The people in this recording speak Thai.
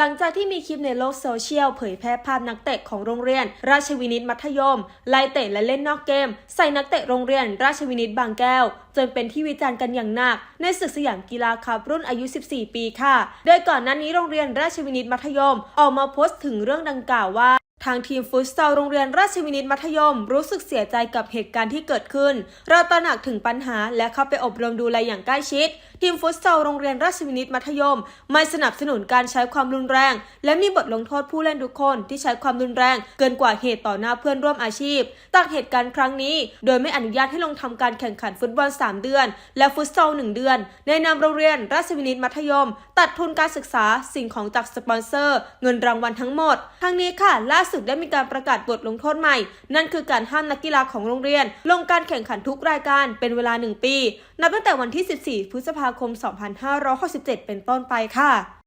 หลังจากที่มีคลิปในโลกโซเชียลเผยแพร่ภาพนักเตะของโรงเรียน ราชวินิตมัธยมไล่เตะและเล่นนอกเกม ใส่นักเตะโรงเรียน ราชวินิตบางแก้ว จนเป็นที่วิจารณ์กันอย่างหนัก ในศึกสยามกีฬาคัพรุ่นอายุ 14 ปีค่ะ โดยก่อนหน้านี้โรงเรียนราชวินิตมัธยม ออกมาโพสต์ถึงเรื่องดังกล่าวว่า ทางทีมฟุตซอลโรงเรียนราชวินิตมัธยม รู้สึกเสียใจกับเหตุการณ์ที่เกิดขึ้น เราตระหนักถึงปัญหาและเข้าไปอบรมดูแลอย่างใกล้ชิด ทีมฟุตซอลโรงเรียนราชวินิตมัธยม ไม่สนับสนุนการใช้ความรุนแรง และมีบทลงโทษผู้เล่นทุกคนที่ใช้ความรุนแรง เกินกว่าเหตุต่อหน้าเพื่อนร่วมอาชีพจากเหตุการณ์ครั้งนี้ โดยไม่อนุญาตให้ลงทำการแข่งขันฟุตบอล 3 เดือน และฟุตซอล1เดือน ในนามโรงเรียนราชวินิตมัธยม ตัดทุนการศึกษาสิ่งของจากสปอนเซอร์ เงินรางวัลทั้งหมด ทั้งนี้ค่ะล่าสุดได้มีการประกาศบทลงโทษใหม่ นั่นคือการห้ามนักกีฬาของโรงเรียน ลงการแข่งขันทุกรายการเป็นเวลา 1 ปี นับตั้งแต่วันที่ 14 พฤษภาคม 2567 เป็นต้นไปค่ะ